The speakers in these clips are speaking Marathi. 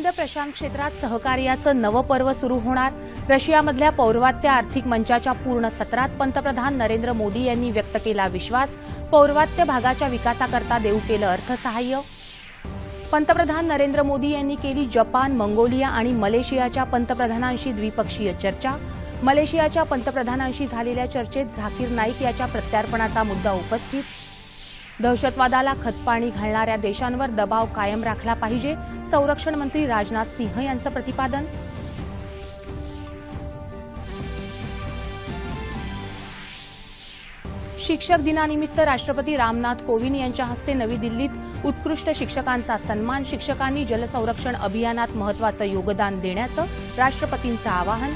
हिंद प्रशांत क्षेत्रात सहकार्याचं नवं पर्व सुरू होणार. रशियामधल्या पौर्वात्य आर्थिक मंचाच्या पूर्ण सत्रात पंतप्रधान नरेंद्र मोदी यांनी व्यक्त केला विश्वास. पौर्वात्य भागाच्या विकासाकरता देऊ केलं अर्थसहाय्य. पंतप्रधान नरेंद्र मोदी यांनी केली जपान मंगोलिया आणि मलेशियाच्या पंतप्रधानांशी द्विपक्षीय चर्चा. मलेशियाच्या पंतप्रधानांशी झालेल्या चर्चेत झाकीर नाईक याच्या प्रत्यार्पणाचा मुद्दा उपस्थित. दहशतवादाला खतपाणी घालणाऱ्या देशांवर दबाव कायम राखला पाहिजे. संरक्षण मंत्री राजनाथ सिंह यांचं प्रतिपादन. शिक्षक दिनानिमित्त राष्ट्रपती रामनाथ कोविंद यांच्या हस्ते नवी दिल्लीत उत्कृष्ट शिक्षकांचा सन्मान. शिक्षकांनी जलसंरक्षण अभियानात महत्वाचं योगदान देण्याचं राष्ट्रपतींचं आवाहन.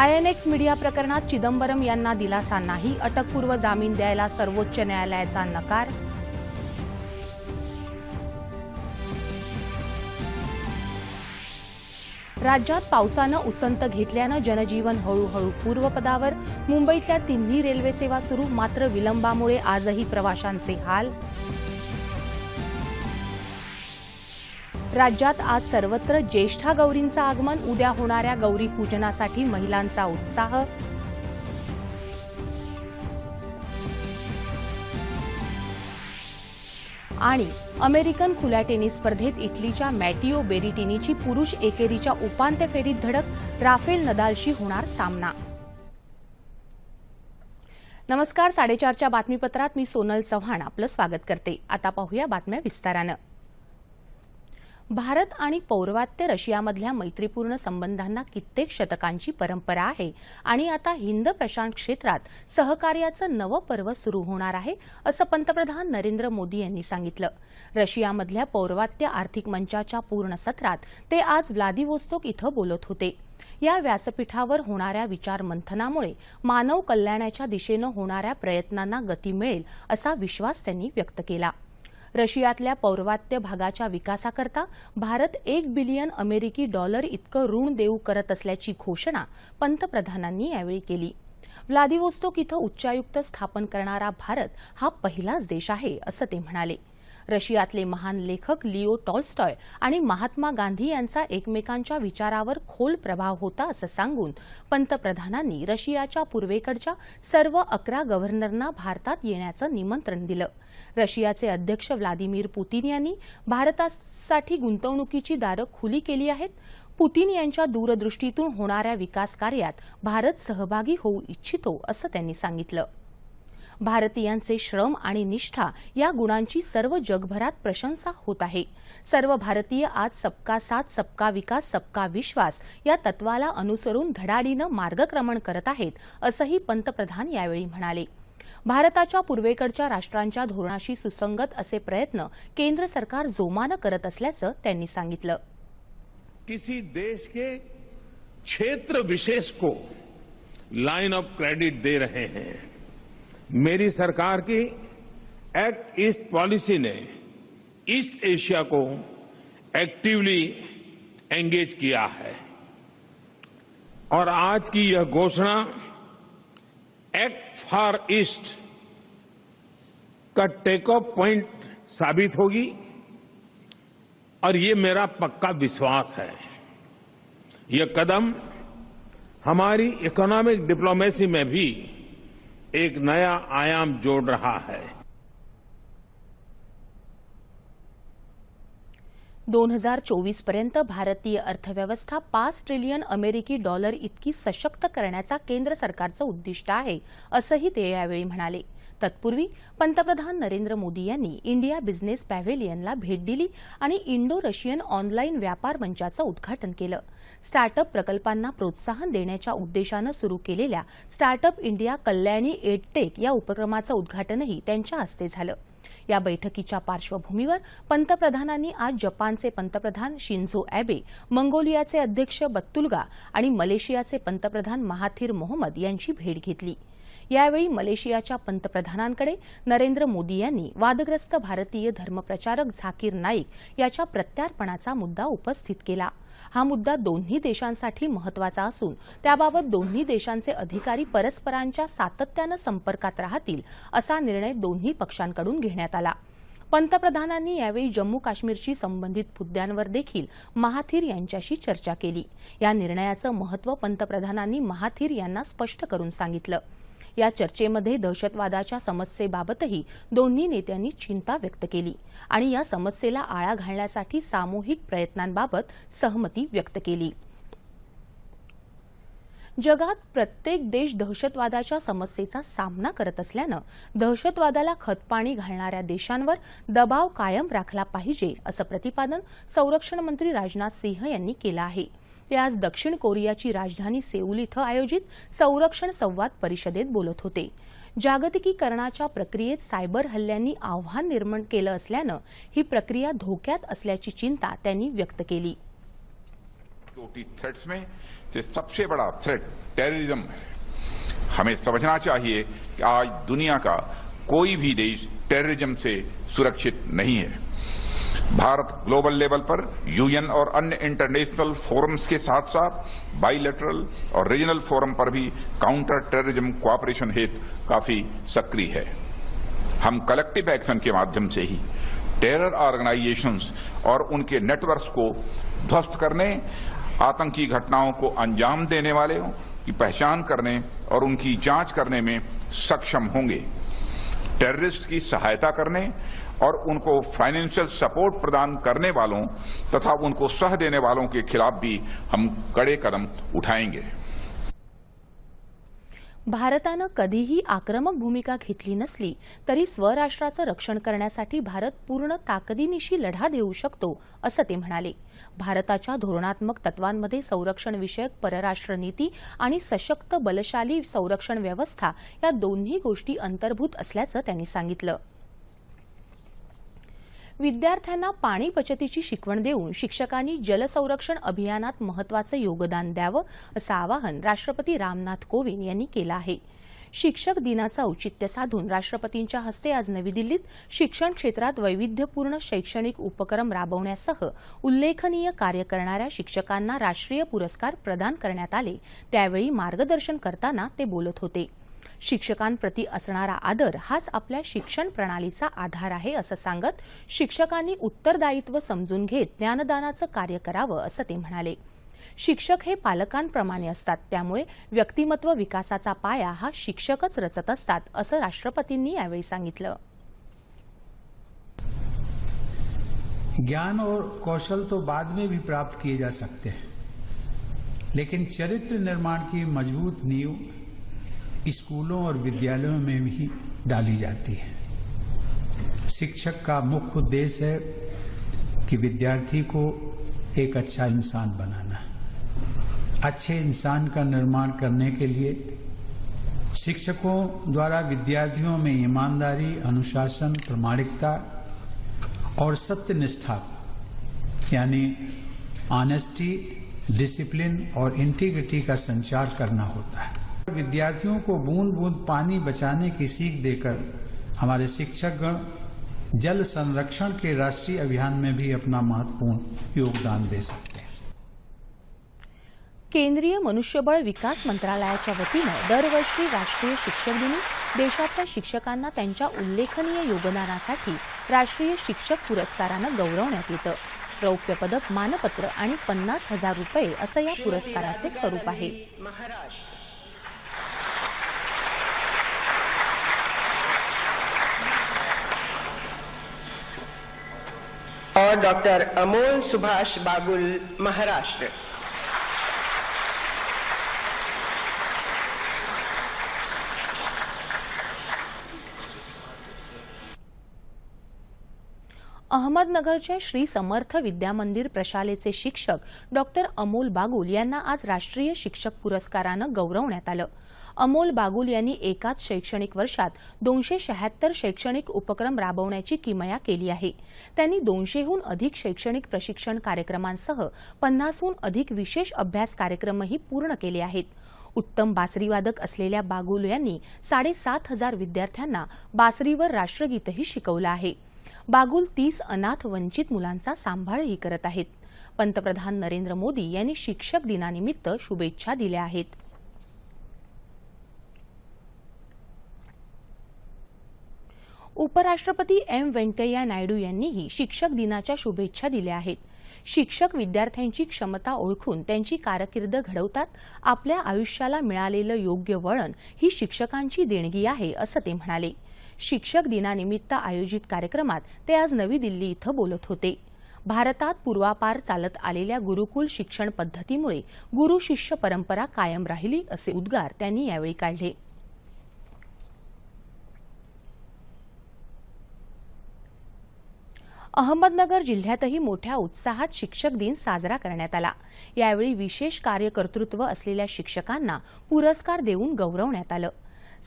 आयएनएक्स मीडिया प्रकरणात चिदंबरम यांना दिलासा नाही अटकपूर्व जामीन द्यायला सर्वोच्च न्यायालयाचा नकार. राज्यात पावसानं उसंत घेतल्यानं जनजीवन हळूहळू पूर्वपदावर. मुंबईतल्या तिन्ही रेल्वे सेवा सुरू मात्र विलंबामुळे आजही प्रवाशांचे हाल. राज्यात आज सर्वत्र ज्येष्ठा गौरींचं आगमन उद्या होणाऱ्या गौरी पूजनासाठी महिलांचा उत्साह. आणि अमेरिकन खुल्या टेनिस स्पर्धेत इटलीच्या मॅटिओ बेरिटिनीची पुरुष एकेरीच्या उपांत्य फेरीत धडक राफेल नदालशी होणार सामना. नमस्कार साडेचारच्या बातमीपत्रात मी सोनल चव्हाण आपलं स्वागत करते. आता पाहूया बातम्या विस्तारानं. भारत आणि पौर्वात्य रशियामधल्या मैत्रीपूर्ण संबंधांना कित्येक शतकांची परंपरा आहे आणि आता हिंद प्रशांत क्षेत्रात सहकार्याचं नवं पर्व सुरू होणार आहे असं पंतप्रधान नरेंद्र मोदी यांनी सांगितलं. रशियामधल्या पौर्वात्य आर्थिक मंचाच्या पूर्ण सत्रात ते आज व्लादिवोस्तोक इथं बोलत होते. या व्यासपीठावर होणाऱ्या विचारमंथनामुळे मानव कल्याणाच्या दिशेनं होणाऱ्या प्रयत्नांना गती मिळेल असा विश्वास त्यांनी व्यक्त केला. रशियातल्या पौर्वात्य भागाच्या विकासाकरता भारत एक बिलियन अमेरिकी डॉलर इतकं ऋण देऊ करत असल्याची घोषणा पंतप्रधानांनी यावेळी केली. व्लादिवोस्तोक इथं उच्चायुक्त स्थापन करणारा भारत हा पहिलाच देश आहे असं ते म्हणाले. रशियातले महान लेखक लिओ टॉलस्टॉय आणि महात्मा गांधी यांचा एकमेकांच्या विचारावर खोल प्रभाव होता असं सांगून पंतप्रधानांनी रशियाच्या पूर्वेकडच्या सर्व अकरा गव्हर्नरना भारतात येण्याचं निमंत्रण दिलं. रशियाचे अध्यक्ष व्लादिमीर पुतीन यांनी भारतासाठी गुंतवणुकीची दारं खुली केली आहेत. पुतीन यांच्या दूरदृष्टीतून होणाऱ्या विकास कार्यात भारत सहभागी होऊ इच्छितो असं त्यांनी सांगितलं. भारतीयांचे श्रम आणि निष्ठा या गुणांची सर्व जगभरात प्रशंसा होत आहे. सर्व भारतीय आज सबका साथ सबका विकास सबका विश्वास या तत्वाला अनुसरून धडाडीनं मार्गक्रमण करत आहेत असंही पंतप्रधान यावेळी म्हणाले. भारताच्या पूर्वेकडच्या राष्ट्रांच्या धोरणाशी सुसंगत असे प्रयत्न केंद्र सरकार जोमानं करत असल्याचं त्यांनी सांगितलं. किसी देश के क्षेत्र विशेष को लाइन ऑफ क्रेडिट दे रहे हैं. मेरी सरकार की एक्ट ईस्ट पॉलिसी ने ईस्ट एशिया को एक्टिवली एंगेज किया है। और आज की यह घोषणा एक्ट फॉर ईस्ट का टेक ऑफ़ पॉइंट साबित होगी। और ये मेरा पक्का विश्वास है। यह कदम हमारी इकोनॉमिक डिप्लोमेसी में भी एक नया आयाम जोड़ रहा है। दोन हजार चोवीसपर्यंत भारतीय अर्थव्यवस्था पाच ट्रिलियन अमेरिकी डॉलर इतकी सशक्त करण्याचा केंद्र सरकारचं उद्दिष्ट आहे असंही ते यावेळी म्हणाले. तत्पूर्वी पंतप्रधान नरेंद्र मोदी यांनी इंडिया बिझनेस पॅव्हेलियनला भेट दिली आणि इंडो रशियन ऑनलाईन व्यापार मंचाचं उद्घाटन केलं. स्टार्टअप प्रकल्पांना प्रोत्साहन देण्याच्या उद्देशानं सुरू केलेल्या स्टार्टअप इंडिया कल्याणी एडटेक या उपक्रमाचं उद्घाटनही त्यांच्या हस्ते झालं. या बैठकीच्या पार्श्वभूमीवर पंतप्रधानांनी आज जपानचे पंतप्रधान शिंझो अॅबे मंगोलियाचे अध्यक्ष बत्तुलगा आणि मलेशियाचे पंतप्रधान महाथीर मोहम्मद यांची भेट घेतली. यावेळी मलेशियाच्या पंतप्रधानांकडे नरेंद्र मोदी यांनी वादग्रस्त भारतीय धर्मप्रचारक झाकीर नाईक याच्या प्रत्यार्पणाचा मुद्दा उपस्थित केला. हा मुद्दा दोन्ही देशांसाठी महत्त्वाचा असून त्याबाबत दोन्ही देशांचे अधिकारी परस्परांच्या सातत्यानं संपर्कात राहतील असा निर्णय दोन्ही पक्षांकडून घेण्यात आला. पंतप्रधानांनी यावेळी जम्मू काश्मीरशी संबंधित मुद्द्यांवर देखील महाथीर यांच्याशी चर्चा केली. या निर्णयाचं महत्त्व पंतप्रधानांनी महाथीर यांना स्पष्ट करून सांगितलं. या चर्चेमध्ये दहशतवादाच्या समस्येबाबतही दोन्ही नेत्यांनी चिंता व्यक्त केली आणि या समस्येला आळा घालण्यासाठी सामूहिक प्रयत्नांबाबत सहमती व्यक्त केली. जगात प्रत्येक देश दहशतवादाच्या समस्येचा सामना करत असल्यानं दहशतवादाला खतपाणी घालणाऱ्या देशांवर दबाव कायम राखला पाहिजे असं प्रतिपादन संरक्षण मंत्री राजनाथ सिंह यांनी केलं आहे. ते आज दक्षिण कोरियाची राजधानी सेऊल इथं आयोजित संरक्षण संवाद परिषदेत बोलत होते. जागतिकीकरणाच्या प्रक्रियेत सायबर हल्ल्यांनी आव्हान निर्माण केलं असल्यानं ही प्रक्रिया धोक्यात असल्याची चिंता त्यांनी व्यक्त केली. थ्रेट्स में से सबसे बड़ा थ्रेट टेररिज्म है. हमें समझना चाहिए कि आज दुनिया का कोई भी देश टेररिज्म से सुरक्षित नहीं है। भारत ग्लोबल लेवल पर यूएन और अन्य इंटरनेशनल फोरम्स के साथ साथ बाइलेटरल और रीजनल फोरम पर भी काउंटर टेररिज्म कोऑपरेशन हेतु काफ़ी सक्रिय है। हम कलेक्टिव एक्शन के माध्यम से ही टेरर ऑर्गेनाइजेशंस और उनके नेटवर्क्स को ध्वस्त करने, आतंकी घटनाओं को अंजाम देने वालों की पहचान करने और उनकी जाँच करने में सक्षम होंगे। टेररिस्ट की सहायता करने और उनको फाइनेंशियल सपोर्ट प्रदान करने वालों तथा उनको सह देने वालों के खिलाफ भी हम कड़े कदम उठाएंगे। भारतानं कधीही आक्रमक भूमिका घेतली नसली तरी स्वराष्ट्राचं रक्षण करण्यासाठी भारत पूर्ण ताकदीनिशी लढा देऊ शकतो असं ते म्हणाले. भारताच्या धोरणात्मक तत्वांमध्ये संरक्षणविषयक परराष्ट्र नीती आणि सशक्त बलशाली संरक्षण व्यवस्था या दोन्ही गोष्टी अंतर्भूत असल्याचं त्यांनी सांगितलं. विद्यार्थ्यांना पाणी बचतीची शिकवण देऊन शिक्षकांनी जलसंरक्षण अभियानात महत्वाचं योगदान द्यावं असं आवाहन राष्ट्रपती रामनाथ कोविंद यांनी केलं आहे. शिक्षक दिनाचं औचित्य साधून राष्ट्रपतींच्या हस्ते आज नवी दिल्लीत शिक्षण क्षेत्रात वैविध्यपूर्ण शैक्षणिक उपक्रम राबवण्यासह उल्लेखनीय कार्य करणाऱ्या शिक्षकांना राष्ट्रीय पुरस्कार प्रदान करण्यात आले. त्यावेळी मार्गदर्शन करताना ते बोलत होते. शिक्षकांप्रती असणारा आदर हाच आपल्या शिक्षण प्रणालीचा आधार आहे असं सांगत शिक्षकांनी उत्तरदायित्व समजून घेत ज्ञानदानाचं कार्य करावं असं ते म्हणाले. शिक्षक हे पालकांप्रमाणे असतात त्यामुळे व्यक्तिमत्व विकासाचा पाया हा शिक्षकच रचत असतात असं राष्ट्रपतींनी यावेळी सांगितलं. ज्ञान और कौशल तो बाद में भी प्राप्त किए जा सकते हैं लेकिन चरित्र निर्माण की मजबूत नींव स्कूलों और विद्यालयों में भी डाली जाती है। शिक्षक का मुख्य उद्देश्य है कि विद्यार्थी को एक अच्छा इंसान बनाना। अच्छे इंसान का निर्माण करने के लिए शिक्षकों द्वारा विद्यार्थियों में ईमानदारी, अनुशासन, प्रामाणिकता और सत्यनिष्ठा, यानी ऑनेस्टी डिसिप्लिन और इंटीग्रिटी का संचार करना होता है। विद्यार्थियों को बूंद बूंद पानी बचाने की सीख देकर हमारे शिक्षकगण जल संरक्षण के राष्ट्रीय अभियान में भी अपना महत्त्वपूर्ण योगदान दे सकते हैं। केंद्रीय मनुष्यबळ विकास मंत्रालयाच्या वतीनं दरवर्षी राष्ट्रीय शिक्षक दिनी देशातल्या शिक्षकांना त्यांच्या उल्लेखनीय योगदानासाठी राष्ट्रीय शिक्षक पुरस्कारानं गौरवण्यात येतं. रौप्य पदक मानपत्र आणि पन्नास हजार रुपये असं या पुरस्काराचे स्वरूप आहे. और डॉक्टर अमोल सुभाष बागुल महाराष्ट्र। अहमदनगरच्या श्री समर्थ विद्यामंदिर प्रशालेचे शिक्षक डॉक्टर अमोल बागुल यांना आज राष्ट्रीय शिक्षक पुरस्कारानं गौरवण्यात आलं. अमोल बागुल यांनी एकाच शैक्षणिक वर्षात दोनशे शहात्तर शैक्षणिक उपक्रम राबवण्याची किमया केली आहे. त्यांनी दोनशेहून अधिक शैक्षणिक प्रशिक्षण कार्यक्रमांसह पन्नासहून अधिक विशेष अभ्यास कार्यक्रमही पूर्ण केले आहेत. उत्तम बासरीवादक असलेल्या बागुल यांनी साडेसात हजार विद्यार्थ्यांना बासरीवर राष्ट्रगीतही शिकवलं आहे. बागुल तीस अनाथ वंचित मुलांचा सांभाळही करत आहेत. पंतप्रधान नरेंद्र मोदी यांनी शिक्षक दिनानिमित्त शुभेच्छा दिल्या आहेत. उपराष्ट्रपती एम व्यंकय्या नायडू यांनीही शिक्षक दिनाच्या शुभेच्छा दिल्या आहेत. शिक्षक विद्यार्थ्यांची क्षमता ओळखून त्यांची कारकीर्द घडवतात आपल्या आयुष्याला मिळालेलं योग्य वळण ही शिक्षकांची देणगी आहे असं ते म्हणाले. शिक्षक दिनानिमित्त आयोजित कार्यक्रमात ते आज नवी दिल्ली इथं बोलत होते. भारतात पूर्वापार चालत आलेल्या गुरुकुल शिक्षण पद्धतीमुळे गुरु शिष्य परंपरा कायम राहिली असे उद्गार त्यांनी यावेळी काढले. अहमदनगर जिल्ह्यातही मोठ्या उत्साहात शिक्षक दिन साजरा करण्यात आला. यावेळी विशेष कार्यकर्तृत्व असलेल्या शिक्षकांना पुरस्कार देऊन गौरवण्यात आलं.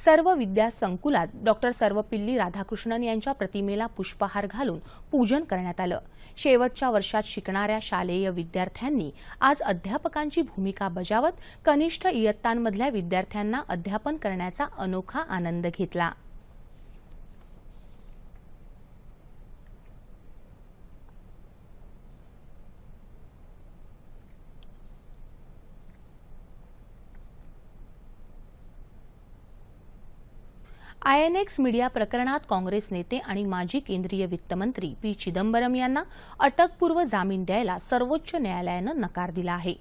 सर्व विद्या संकुलात डॉक्टर सर्वपिल्ली राधाकृष्णन यांच्या प्रतिमेला पुष्पहार घालून पूजन करण्यात आलं. शेवटच्या वर्षात शिकणाऱ्या शालेय विद्यार्थ्यांनी आज अध्यापकांची भूमिका बजावत कनिष्ठ इयत्तांमधल्या विद्यार्थ्यांना अध्यापन करण्याचा अनोखा आनंद घेतला. आयएनएक्स मीडिया प्रकरणात काँग्रेस नेते आणि माजी केंद्रीय वित्तमंत्री पी चिदंबरम यांना अटकपूर्व जामीन द्यायला सर्वोच्च न्यायालयानं नकार दिला आहे.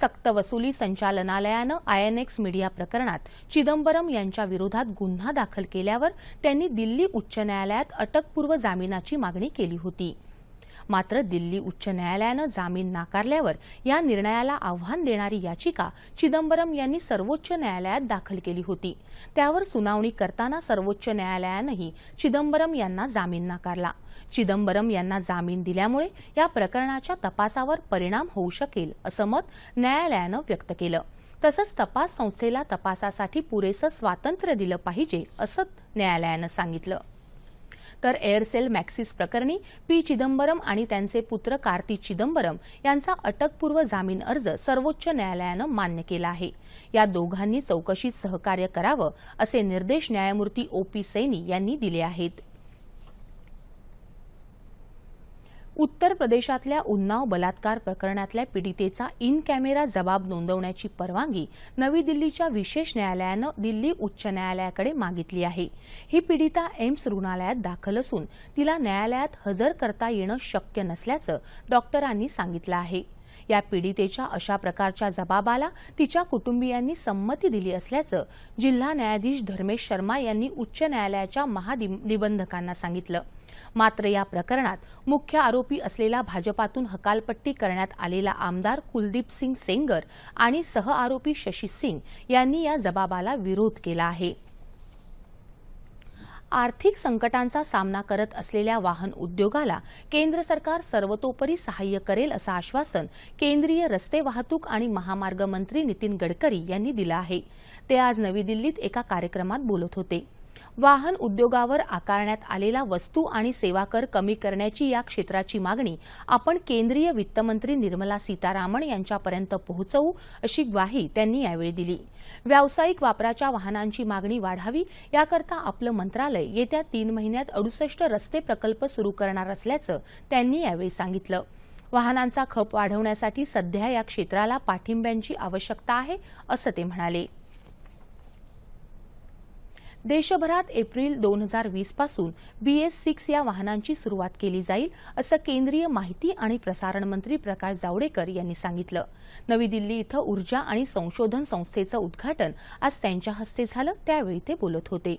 सक्तवसुली संचालनालयानं आयएनएक्स मीडिया प्रकरणात चिदंबरम यांच्या विरोधात गुन्हा दाखल केल्यावर त्यांनी दिल्ली उच्च न्यायालयात अटकपूर्व जामिनाची मागणी केली होती. मात्र दिल्ली उच्च न्यायालयानं जामीन नाकारल्यावर या निर्णयाला आव्हान देणारी याचिका चिदंबरम यांनी सर्वोच्च न्यायालयात दाखल केली होती. त्यावर सुनावणी करताना सर्वोच्च न्यायालयानंही चिदंबरम यांना जामीन नाकारला. चिदंबरम यांना जामीन दिल्यामुळे या प्रकरणाच्या तपासावर परिणाम होऊ शकेल असं मत न्यायालयानं व्यक्त केलं. तसंच तपास संस्थेला तपासासाठी पुरेसं स्वातंत्र्य दिलं पाहिजे असं न्यायालयानं सांगितलं. तर एअरसेल मॅक्सिस प्रकरणी पी चिदंबरम आणि त्यांचे पुत्र कार्ती चिदंबरम यांचा अटकपूर्व जामीन अर्ज सर्वोच्च न्यायालयानं मान्य केला आहे. या दोघांनी चौकशीत सहकार्य करावं असे निर्देश न्यायमूर्ती ओ पी सैनी यांनी दिले आहेत. उत्तर प्रदेशातल्या उन्नाव बलात्कार प्रकरणातल्या पीडितेचा इन कॅमेरा जबाब नोंदवण्याची परवानगी नवी दिल्लीच्या विशेष न्यायालयानं दिल्ली उच्च न्यायालयाकडे मागितली आहे. ही पीडिता एम्स रुग्णालयात दाखल असून तिला न्यायालयात हजर करता येणं शक्य नसल्याचं डॉक्टरांनी सांगितलं आहे. या पीडितेच्या अशा प्रकारच्या जबाबाला तिच्या कुटुंबियांनी संमती दिली असल्याचं जिल्हा न्यायाधीश धर्मेश शर्मा यांनी उच्च न्यायालयाच्या महानिबंधकांना सांगितलं. मात्र या प्रकरणात मुख्य आरोपी असलेला भाजपातून हकालपट्टी करण्यात आलेला आमदार कुलदीप सिंग सेंगर आणि सहआरोपी शशी सिंग यांनी या जबाबाला विरोध केला आहे. आर्थिक संकटांचा सामना करत असलेल्या वाहन उद्योगाला केंद्र सरकार सर्वतोपरी सहाय्य करेल असं आश्वासन केंद्रीय रस्ते वाहतूक आणि महामार्ग मंत्री नितीन गडकरी यांनी दिलं आहे. ते आज नवी दिल्लीत एका कार्यक्रमात बोलत होते. वाहन उद्योगावर आकारण्यात आलेला वस्तू आणि सेवा कर कमी करण्याची या क्षेत्राची मागणी आपण केंद्रीय वित्तमंत्री निर्मला सीतारामन यांच्यापर्यंत पोहोचवू अशी ग्वाही त्यांनी यावेळी दिली. व्यावसायिक वापराच्या वाहनांची मागणी वाढावी याकरता आपलं मंत्रालय येत्या तीन महिन्यात अडुसष्ट रस्ते प्रकल्प सुरू करणार असल्याचं त्यांनी यावेळी सांगितलं. वाहनांचा खप वाढवण्यासाठी सध्या या क्षेत्राला पाठिंब्यांची आवश्यकता आहे असं ते म्हणाले. देशभरात एप्रिल दोन हजार वीसपासून बी बीएस सिक्स या वाहनांची सुरुवात केली जाईल असं केंद्रीय माहिती आणि प्रसारण मंत्री प्रकाश जावडेकर यांनी सांगितलं. नवी दिल्ली इथं ऊर्जा आणि संशोधन संस्थेचं उद्घाटन आज त्यांच्या हस्ते झालं त्यावेळी ते बोलत होते.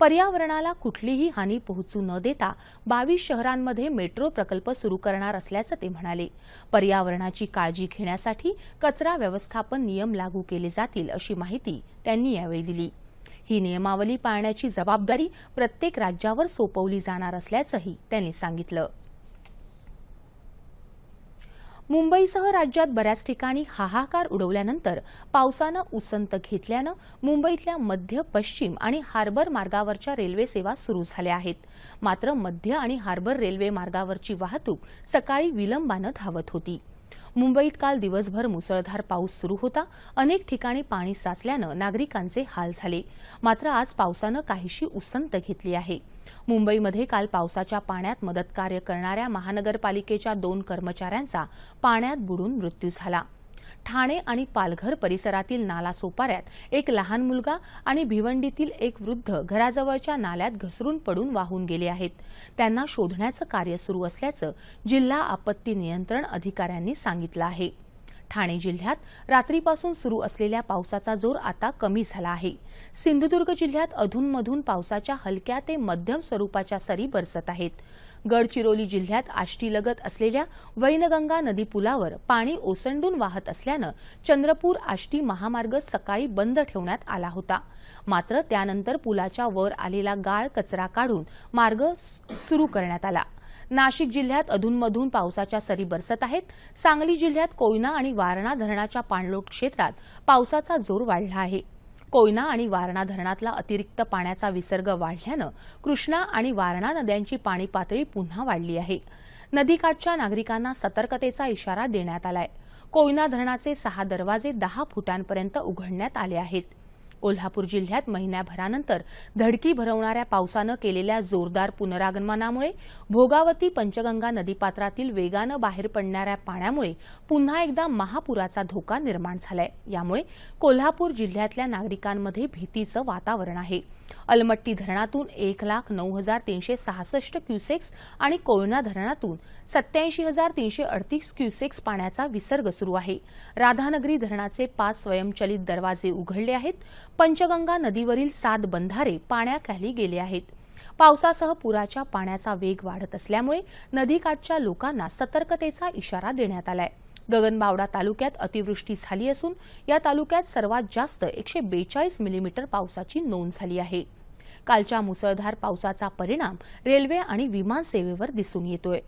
पर्यावरणाला कुठलीही हानी पोहोचू न देता बावीस शहरांमध्ये मेट्रो प्रकल्प सुरू करणार असल्याचं ते म्हणाले. पर्यावरणाची काळजी घेण्यासाठी कचरा व्यवस्थापन नियम लागू केले जातील अशी माहिती त्यांनी यावेळी दिली. ही नियमावली पाळण्याची जबाबदारी प्रत्येक राज्यावर सोपवली जाणार असल्याचंही त्यांनी सांगितलं. मुंबईसह राज्यात बऱ्याच ठिकाणी हाहाकार उडवल्यानंतर पावसानं उसंत घेतल्यानं मुंबईतल्या मध्य पश्चिम आणि हार्बर मार्गावरच्या रेल्वे सेवा सुरू झाल्या आहेत. मात्र मध्य आणि हार्बर रेल्वे मार्गावरची वाहतूक सकाळी विलंबानं धावत होती. मुंबईत काल दिवसभर मुसळधार पाऊस सुरू होता. अनेक ठिकाणी पाणी साचल्यानं नागरिकांचे हाल झाले. मात्र आज पावसानं काहीशी उसंत घेतली आहे. मुंबईमध्ये काल पावसाच्या पाण्यात मदतकार्य करणाऱ्या महानगरपालिकेच्या दोन कर्मचाऱ्यांचा पाण्यात बुडून मृत्यू झाला. ठाणे आणि पालघर परिसरातील नाला सोपाऱ्यात एक लहान मुलगा आणि भिवंडीतील एक वृद्ध घराजवळच्या नाल्यात घसरून पडून वाहून गेले आहेत. त्यांना शोधण्याचं कार्य सुरू असल्याचं जिल्हा आपत्ती नियंत्रण अधिकाऱ्यांनी सांगितलं आहे. ठाणे जिल्ह्यात रात्रीपासून सुरू असलेल्या पावसाचा जोर आता कमी झाला आहे. सिंधुदुर्ग जिल्ह्यात अधूनमधून पावसाच्या हलक्या ते मध्यम स्वरूपाच्या सरी बरसत आहेत. गडचिरोली जिल्ह्यात आष्टीलगत असलेल्या वैनगंगा नदी पुलावर पाणी ओसंडून वाहत असल्यानं चंद्रपूर आष्टी महामार्ग सकाळी बंद ठेवण्यात आला होता. मात्र त्यानंतर पुलाच्या वर आलेला गाळ कचरा काढून मार्ग सुरू करण्यात आला. नाशिक जिल्ह्यात अधूनमधून पावसाच्या सरी बरसत आहेत. सांगली जिल्ह्यात कोयना आणि वारणा धरणाच्या पाणलोट क्षेत्रात पावसाचा जोर वाढला आहे. कोयना आणि वारणा धरणातला अतिरिक्त पाण्याचा विसर्ग वाढल्यानं कृष्णा आणि वारणा नद्यांची पाणी पातळी पुन्हा वाढली आहे. नदीकाठच्या नागरिकांना सतर्कतेचा इशारा देण्यात आलाय. कोयना धरणाचे सहा दरवाजे दहा फुटांपर्यंत उघडण्यात आले आहेत. कोल्हापूर जिल्ह्यात महिन्याभरानंतर धडकी भरवणाऱ्या पावसानं केलेल्या जोरदार पुनरागमनामुळे भोगावती पंचगंगा नदीपात्रातील वेगानं बाहेर पडणाऱ्या पाण्यामुळे पुन्हा एकदा महापुराचा धोका निर्माण झालाय. यामुळे कोल्हापूर जिल्ह्यातल्या नागरिकांमध्ये भीतीचं वातावरण आहे. अलमट्टी धरणातून एक लाख नऊ हजार तीनशे सहासष्ट क्युसेक्स आणि कोयना धरणातून सत्याऐंशी हजार तीनशे अडतीस क्युसेक्स पाण्याचा विसर्ग सुरू आहे. राधानगरी धरणाचे पाच स्वयंचलित दरवाजे उघडले आहेत. पंचगंगा नदीवरील सात बंधारे पाण्याखाली गेले आहेत. पावसासह पुराच्या पाण्याचा वेग वाढत असल्यामुळे नदीकाठच्या लोकांना सतर्कतेचा इशारा देण्यात आलाय. गगनबावडा तालुक्यात अतिवृष्टी झाली असून या तालुक्यात सर्वात जास्त एकशे बेचाळीस मिलीमीटर पावसाची नोंद झाली आहे. कालच्या मुसळधार पावसाचा परिणाम रेल्वे आणि विमान सेवेवर दिसून येतोय.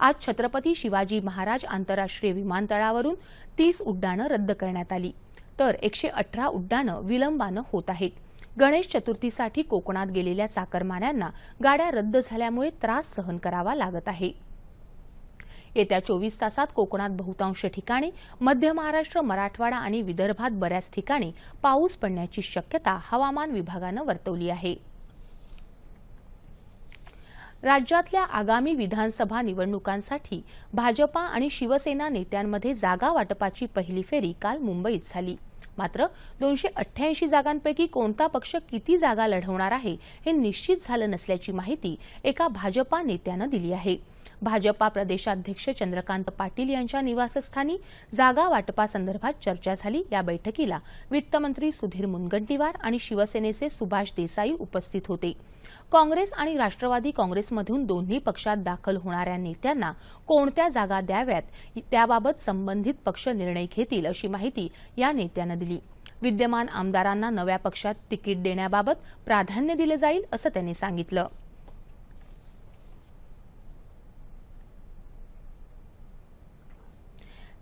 आज छत्रपती शिवाजी महाराज आंतरराष्ट्रीय विमानतळावरून तीस उड्डाणं रद्द करण्यात आली. तर एकशे अठरा उड्डाणं विलंबानं होत आहेत. गणेश चतुर्थीसाठी कोकणात गेलेल्या चाकरमान्यांना गाड्या रद्द झाल्यामुळे त्रास सहन करावा लागत आहे. येत्या चोवीस तासात कोकणात बहुतांश ठिकाणी मध्य महाराष्ट्र मराठवाडा आणि विदर्भात बऱ्याच ठिकाणी पाऊस पडण्याची शक्यता हवामान विभागानं वर्तवली आहे. राज्यातल्या आगामी विधानसभा निवडणुकांसाठी भाजपा आणि शिवसेना नेत्यांमध्ये जागा वाटपाची पहिली फेरी काल मुंबईत झाली. मात्र दोनशे अठ्ठ्याऐंशी जागांपैकी कोणता पक्ष किती जागा लढवणार आहे हे निश्चित झालं नसल्याची माहिती एका भाजपा नेत्यानं दिली आहे. भाजपा प्रदेशाध्यक्ष चंद्रकांत पाटील यांच्या निवासस्थानी जागा वाटपासंदर्भात चर्चा झाली. या बैठकीला वित्तमंत्री सुधीर मुनगंटीवार आणि शिवसेनेचे सुभाष देसाई उपस्थित होते. काँग्रेस आणि राष्ट्रवादी काँग्रेसमधून दोन्ही पक्षात दाखल होणाऱ्या नेत्यांना कोणत्या जागा द्याव्यात त्याबाबत संबंधित पक्ष निर्णय घेतील अशी माहिती या नेत्यानं दिली. विद्यमान आमदारांना नव्या पक्षात तिकीट देण्याबाबत प्राधान्य दिलं जाईल असं त्यांनी सांगितलं.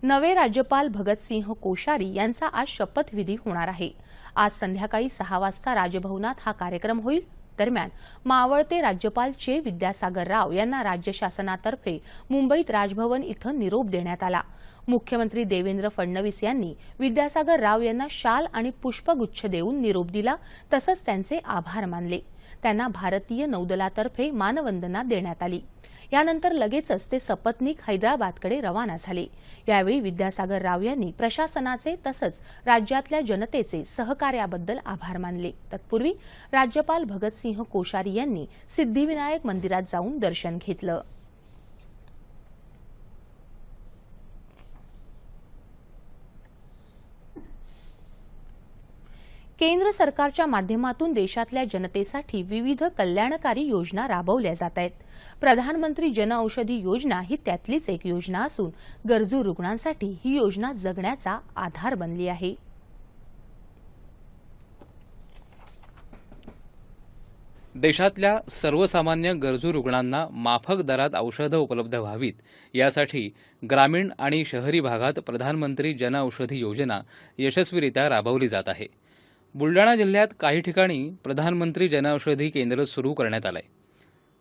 नवे राज्यपाल भगतसिंह कोश्यारी यांचा आज शपथविधी होणार आहे. आज संध्याकाळी सहा वाजता राजभवनात हा कार्यक्रम होईल. दरम्यान मावळते राज्यपाल चे विद्यासागर राव यांना राज्य शासनातर्फे मुंबईत राजभवन इथं निरोप देण्यात आला. मुख्यमंत्री देवेंद्र फडणवीस यांनी विद्यासागर राव यांना शाल आणि पुष्पगुच्छ देऊन निरोप दिला तसंच त्यांचे आभार मानले. त्यांना भारतीय नौदलातर्फे मानवंदना देण्यात आली. यानंतर लगेचच ते सपत्नीक हैदराबादकडे रवाना झाले. यावेळी विद्यासागर राव यांनी प्रशासनाचे तसंच राज्यातल्या जनतेचे सहकार्याबद्दल आभार मानले. तत्पूर्वी राज्यपाल भगतसिंह कोश्यारी यांनी सिद्धिविनायक मंदिरात जाऊन दर्शन घेतलं. केंद्र सरकारच्या माध्यमातून देशातल्या जनतेसाठी विविध कल्याणकारी योजना राबवल्या जात आहेत. प्रधानमंत्री जनऔषधी योजना ही त्यातलीच एक योजना असून गरजू रुग्णांसाठी ही योजना जगण्याचा आधार बनली आहे. देशातल्या सर्वसामान्य गरजू रुग्णांना माफक दरात औषधं उपलब्ध व्हावीत यासाठी ग्रामीण आणि शहरी भागात प्रधानमंत्री जनऔषधी योजना यशस्वीरित्या राबवली जात आहे. बुलडाणा जिल्ह्यात काही ठिकाणी प्रधानमंत्री जनऔषधी केंद्र सुरू करण्यात आलंय.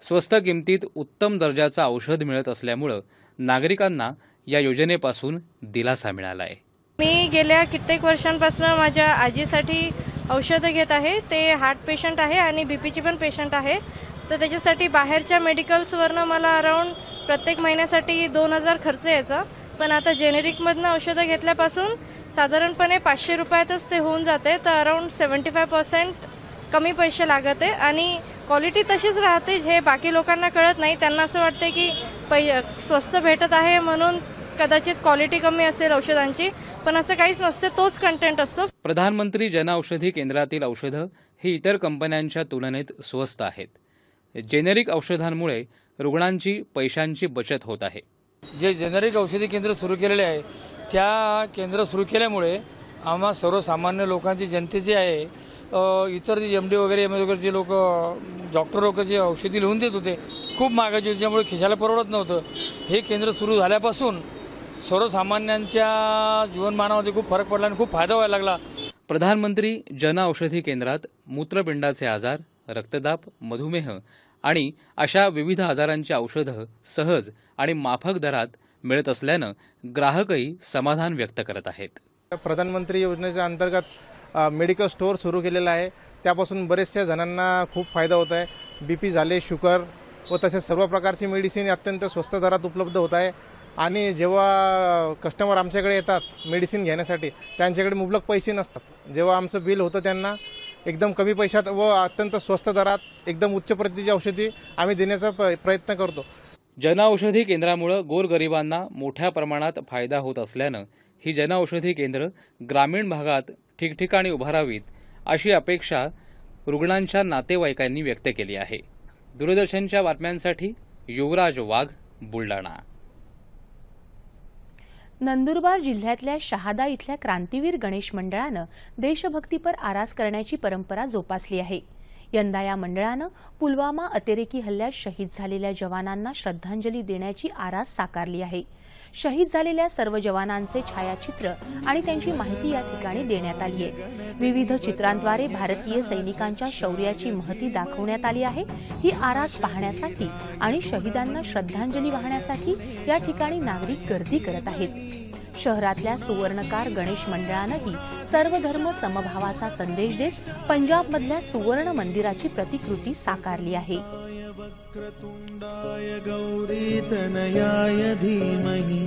स्वस्त किमतीत उत्तम दर्जाचं औषध मिळत असल्यामुळं नागरिकांना या योजनेपासून दिलासा मिळाला आहे मी गेल्या कित्येक वर्षांपासून माझ्या आजीसाठी औषधं घेत आहे. ते हार्ट पेशंट आहे आणि बी पीची पण पेशंट आहे. तर त्याच्यासाठी बाहेरच्या मेडिकल्सवरनं मला अराऊंड प्रत्येक महिन्यासाठी दोन हजार खर्च यायचा. पण आता जेनेरिकमधनं औषधं घेतल्यापासून साधारणपणे पाचशे रुपयातच ते होऊन जाते. तर अराऊंड सेवन्टी फाय पर्सेंट कमी पैसे लागत आहे आणि क्वालिटी तशीच राहते हे बाकी लोकांना कळत नाही. त्यांना असं वाटते की पै स्वस्त भेटत आहे म्हणून कदाचित क्वालिटी कमी असेल औषधांची. पण असं काहीच नसते तोच कंटेंट असतो. प्रधानमंत्री जनऔषधी केंद्रातील औषधं ही इतर कंपन्यांच्या तुलनेत स्वस्त आहेत. जेनेरिक औषधांमुळे रुग्णांची पैशांची बचत होत आहे. जे जेनेरिक औषधी केंद्र सुरू केलेले आहे त्या केंद्र सुरू केल्यामुळे आम्हा सर्वसामान्य लोकांची जनते जी आहे इतर जे एम डी वगैरे एम वगैरे जे लोक डॉक्टर लोक जे औषधी लिहून देत होते खूप मागायचे होती, ज्यामुळे खिशाला परवडत नव्हतं हे केंद्र सुरू झाल्यापासून सर्वसामान्यांच्या जीवनमानामध्ये खूप फरक पडला आणि खूप फायदा व्हायला लागला. प्रधानमंत्री जन औषधी केंद्रात मूत्रपिंडाचे आजार रक्तदाब मधुमेह आणि अशा विविध आजारांची औषधं सहज आणि माफक दरात मिळत असल्यानं ग्राहकही समाधान व्यक्त करत आहेत. प्रधानमंत्री योजनेच्या अंतर्गत मेडिकल स्टोअर सुरू केलेला आहे. त्यापासून बरेचशा जणांना खूप फायदा होत आहे. बी पी झाले शुगर व तसेच सर्व प्रकारची मेडिसिन अत्यंत स्वस्त दरात उपलब्ध होत आहे. आणि जेव्हा कस्टमर आमच्याकडे येतात मेडिसिन घेण्यासाठी त्यांच्याकडे मुबलक पैसे नसतात. जेव्हा आमचं बिल होतं त्यांना एकदम कमी पैशात व अत्यंत स्वस्त दरात एकदम उच्च प्रतीची औषधी आम्ही देण्याचा प- प्रयत्न करतो. जनऔषधी केंद्रामुळं गोरगरिबांना मोठ्या प्रमाणात फायदा होत असल्यानं ही जनऔषधी केंद्र ग्रामीण भागात ठिकठिकाणी उभारावीत अशी अपेक्षा रुग्णांच्या नातेवाईकांनी व्यक्त केली आहे. दूरदर्शनच्या बातम्यांसाठी युवराज वाघ बुलढाणा. नंदुरबार जिल्ह्यातल्या शहादा इथल्या क्रांतीवीर गणेश मंडळानं देशभक्तीपर आरास करण्याची परंपरा जोपासली आहे. यंदा या मंडळानं पुलवामा अतिरेकी हल्ल्यात शहीद झालेल्या जवानांना श्रद्धांजली देण्याची आरास साकारली आहे. शहीद झालेल्या सर्व जवानांचे छायाचित्र आणि त्यांची माहिती या ठिकाणी देण्यात आली आहे. विविध चित्रांद्वारे भारतीय सैनिकांच्या शौर्याची महती दाखवण्यात आली आहे. ही आरास पाहण्यासाठी आणि शहीदांना श्रद्धांजली वाहण्यासाठी या ठिकाणी नागरिक गर्दी करत आहेत. शहरातल्या सुवर्णकार गणेश मंडळानंही सर्वधर्म समभावाचा संदेश देत पंजाबमधल्या सुवर्ण मंदिराची प्रतिकृती साकारली आहे. वक्रतुण्डाय गौरीतनयाय धीमहि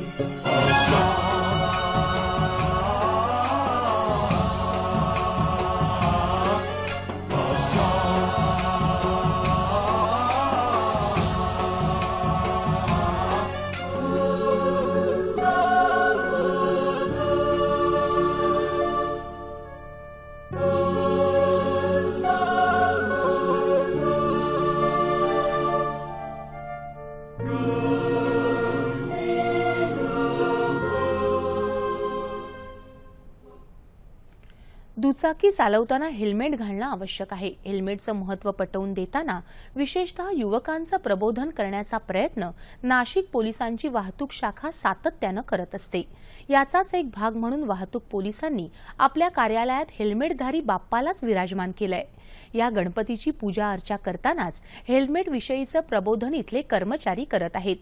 दुचाकी चालवताना हेल्मेट घालणं आवश्यक आहे. हेल्मेटचं महत्त्व पटवून देताना विशेषतः युवकांचं प्रबोधन करण्याचा प्रयत्न नाशिक पोलिसांची वाहतूक शाखा सातत्यानं करत असते. याचाच एक भाग म्हणून वाहतूक पोलिसांनी आपल्या कार्यालयात हेल्मेटधारी बाप्पालाच विराजमान केलंय. या गणपतीची पूजा अर्चा करतानाच हेल्मेटविषयीचं प्रबोधन इथले कर्मचारी करत आहेत.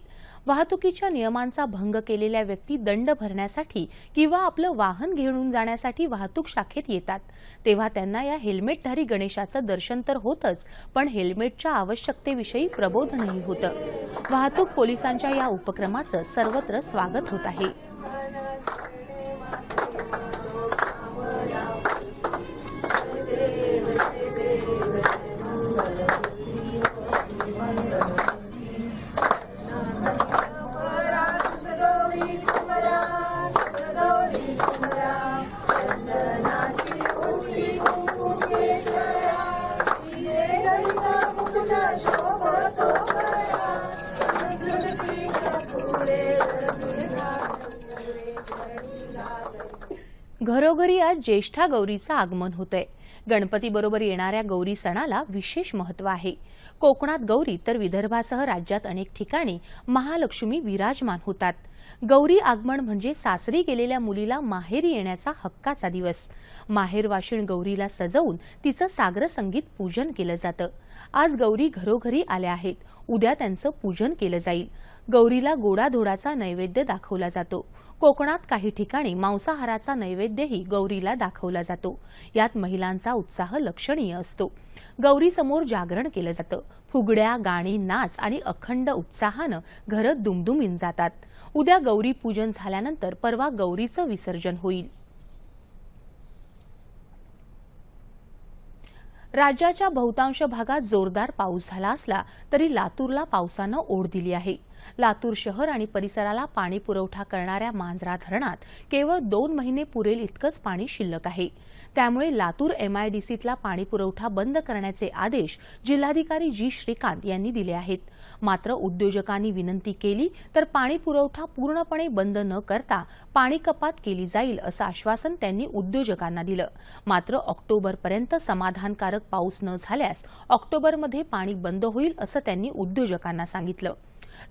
वाहतुकीच्या नियमांचा भंग केलेल्या व्यक्ती दंड भरण्यासाठी किंवा आपलं वाहन घेऊन जाण्यासाठी वाहतूक शाखेत येतात. तेव्हा त्यांना या हेल्मेटधारी गणेशाचं दर्शन तर होतच पण हेल्मेटच्या आवश्यकतेविषयी प्रबोधनही होतं. वाहतूक पोलिसांच्या या उपक्रमाचं सर्वत्र स्वागत होत आहे. ज्येष्ठा गौरीचं आगमन होतंय. गणपतीबरोबर येणाऱ्या गौरी सणाला विशेष महत्त्व आहे. कोकणात गौरी तर विदर्भासह राज्यात अनेक ठिकाणी महालक्ष्मी विराजमान होतात. गौरी आगमन म्हणजे सासरी गेलेल्या मुलीला माहेरी येण्याचा हक्काचा दिवस. माहेरवाशिण गौरीला सजवून तिचं सागर संगीत पूजन केलं जातं. आज गौरी घरोघरी आल्या आहेत. उद्या त्यांचं पूजन केलं जाईल. गौरीला गोडाधोडाचा नैवेद्य दाखवला जातो. कोकणात काही ठिकाणी मांसाहाराचा नैवेद्यही गौरीला दाखवला जातो. यात महिलांचा उत्साह लक्षणीय असतो. गौरीसमोर जागरण केलं जातं. फुगड्या गाणी नाच आणि अखंड उत्साहानं घरं दुमदुमीन जातात. उद्या गौरी पूजन झाल्यानंतर परवा गौरीचं विसर्जन होईल. राज्याच्या बहुतांश भागात जोरदार पाऊस झाला असला तरी लातूरला पावसानं ओढ दिली आहे. लातूर शहर आणि परिसराला पाणी पुरवठा करणाऱ्या मांजरा धरणात केवळ दोन महिने पुरेल इतकंच पाणी शिल्लक आहे. त्यामुळे लातूर एमआयडीसीतला पाणी पुरवठा बंद करण्याचे आदेश जिल्हाधिकारी जी श्रीकांत यांनी दिले आहेत. मात्र उद्योजकांनी विनंती केली तर पाणी पुरवठा पूर्णपणे बंद न करता पाणी कपात केली जाईल असं आश्वासन त्यांनी उद्योजकांना दिलं. मात्र ऑक्टोबरपर्यंत समाधानकारक पाऊस न झाल्यास ऑक्टोबरमध्ये पाणी बंद होईल असं त्यांनी उद्योजकांना सांगितलं.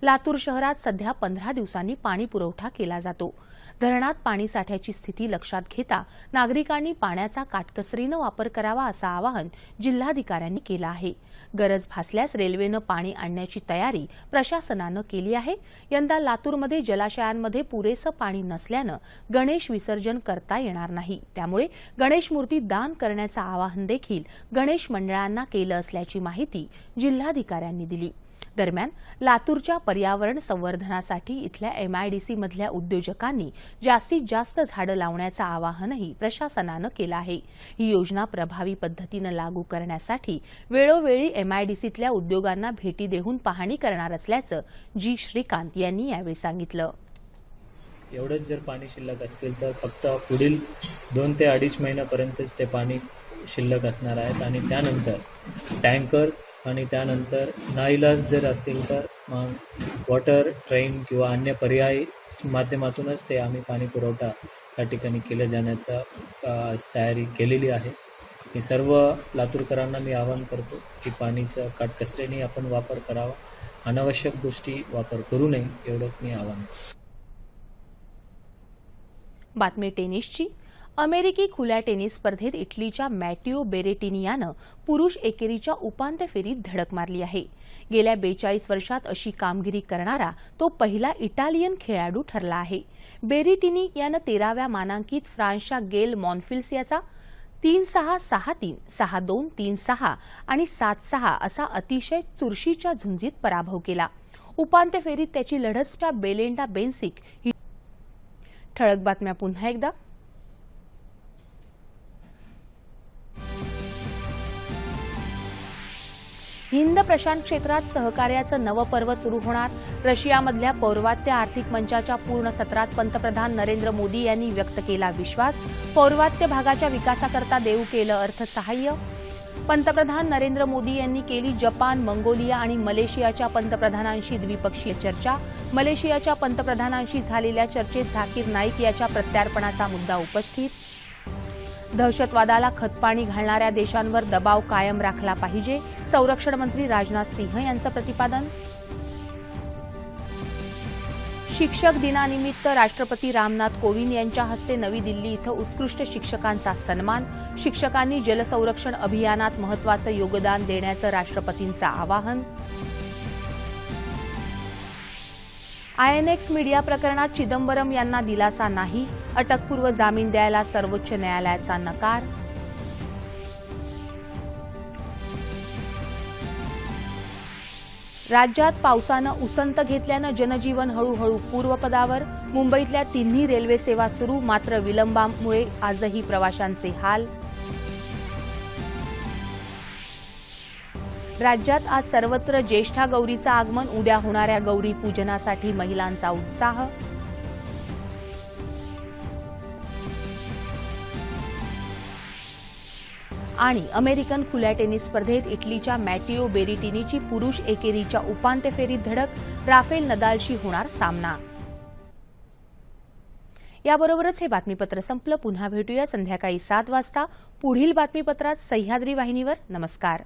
लातूर शहरात सध्या पंधरा दिवसांनी पाणी पुरवठा केला जातो. धरणात पाणी साठ्याची स्थिती लक्षात घेता नागरिकांनी पाण्याचा काटकसरीनं वापर करावा असं आवाहन जिल्हाधिकाऱ्यांनी केलं आहे. गरज भासल्यास रेल्वेनं पाणी आणण्याची तयारी प्रशासनानं केली आहे. यंदा लातूरमध्ये जलाशयांमध्ये पुरेसं पाणी नसल्यानं गणेश विसर्जन करता येणार नाही. त्यामुळे गणेश मूर्ती दान करण्याचं आवाहन देखील गणेश मंडळांना केलं असल्याची माहिती जिल्हाधिकाऱ्यांनी दिली. दरम्यान लातूरच्या पर्यावरण संवर्धनासाठी इथल्या एमआयडीसी मधल्या उद्योजकांनी जास्तीत जास्त झाडं लावण्याचं आवाहनही प्रशासनानं केलं आहे. ही योजना प्रभावी पद्धतीनं लागू करण्यासाठी वेळोवेळी एमआयडीसीतल्या उद्योगांना भेटी देऊन पाहणी करणार असल्याचं जी. श्रीकांत यांनी यावेळी सांगितलं. एवढंच जर पाणी शिल्लक असतील तर फक्त पुढील दोन ते अडीच महिन्यापर्यंतच ते पाणी शिल्लक असणार आहेत आणि त्यानंतर टँकर्स आणि त्यानंतर नाईलाज जर असतील तर मग वॉटर ट्रेन किंवा अन्य पर्यायी माध्यमातूनच ते आम्ही पाणी पुरवठा त्या ठिकाणी केलं जाण्याचा तयारी केलेली आहे. मी सर्व लातूरकरांना मी आवाहन करतो की पाणीचा काटकसरीने आपण वापर करावा. अनावश्यक गोष्टी वापर करू नये एवढंच मी आवाहन बातमी टेनिसची अमेरिकी खुल्या टेनिस स्पर्धेत इटलीच्या मॅटिओ बेरेटिनी यानं पुरुष एकेरीच्या उपांत्य फेरीत धडक मारली आहे. गेल्या बेचाळीस वर्षात अशी कामगिरी करणारा तो पहिला इटालियन खेळाडू ठरला आहे. बेरिटिनी यानं तेराव्या मानांकित फ्रान्सच्या गेल मॉन्फिल्स याचा तीन सहा सहा तीन सहा दोन तीन सहा आणि सात सहा असा अतिशय चुरशीच्या झुंजीत पराभव केला. उपांत्य फेरीत त्याची लढतच्या बेलेंडा बेन्सिक ही ठळक बातम्या पुन्हा एकदा. हिंद प्रशांत क्षेत्रात सहकार्याचं नवं पर्व सुरू होणार. रशियामधल्या पौर्वात्य आर्थिक मंचाच्या पूर्ण सत्रात पंतप्रधान नरेंद्र मोदी यांनी व्यक्त केला विश्वास. पौर्वात्य भागाच्या विकासाकरता देऊ केलं अर्थसहाय्य. पंतप्रधान नरेंद्र मोदी यांनी केली जपान मंगोलिया आणि मलेशियाच्या पंतप्रधानांशी द्विपक्षीय चर्चा. मलेशियाच्या पंतप्रधानांशी झालेल्या चर्चेत झाकीर नाईक याच्या प्रत्यार्पणाचा मुद्दा उपस्थित. दहशतवादाला खतपाणी घालणाऱ्या देशांवर दबाव कायम राखला पाहिजे. संरक्षण मंत्री राजनाथ सिंह यांचं प्रतिपादन. शिक्षक दिनानिमित्त राष्ट्रपती रामनाथ कोविंद यांच्या हस्ते नवी दिल्ली इथं उत्कृष्ट शिक्षकांचा सन्मान. शिक्षकांनी जलसंरक्षण अभियानात महत्वाचं योगदान देण्याचं राष्ट्रपतींचं आवाहन. आयएनएक्स मीडिया प्रकरणात चिदंबरम यांना दिलासा नाही. अटकपूर्व जामीन द्यायला सर्वोच्च न्यायालयाचा नकार? राज्यात पावसानं उसंत घेतल्यानं जनजीवन हळूहळू पूर्वपदावर. मुंबईतल्या तिन्ही रेल्वे सेवा सुरू मात्र विलंबामुळे आजही प्रवाशांचे हाल. राज्यात आज सर्वत्र ज्येष्ठा गौरीचं आगमन उद्या होणाऱ्या गौरी पूजनासाठी महिलांचा उत्साह. आणि अमेरिकन खुल्या टेनिस स्पर्धेत इटलीच्या मॅटिओ बेरिटिनीची पुरुष एकेरीच्या उपांत्य फेरीत धडक राफेल नदालशी होणार सामना. याबरोबरच हे बातमीपत्र संपलं. पुन्हा भेटूया संध्याकाळी सात वाजता. पुढील बातमीपत्रात सह्याद्री वाहिनीवर. नमस्कार.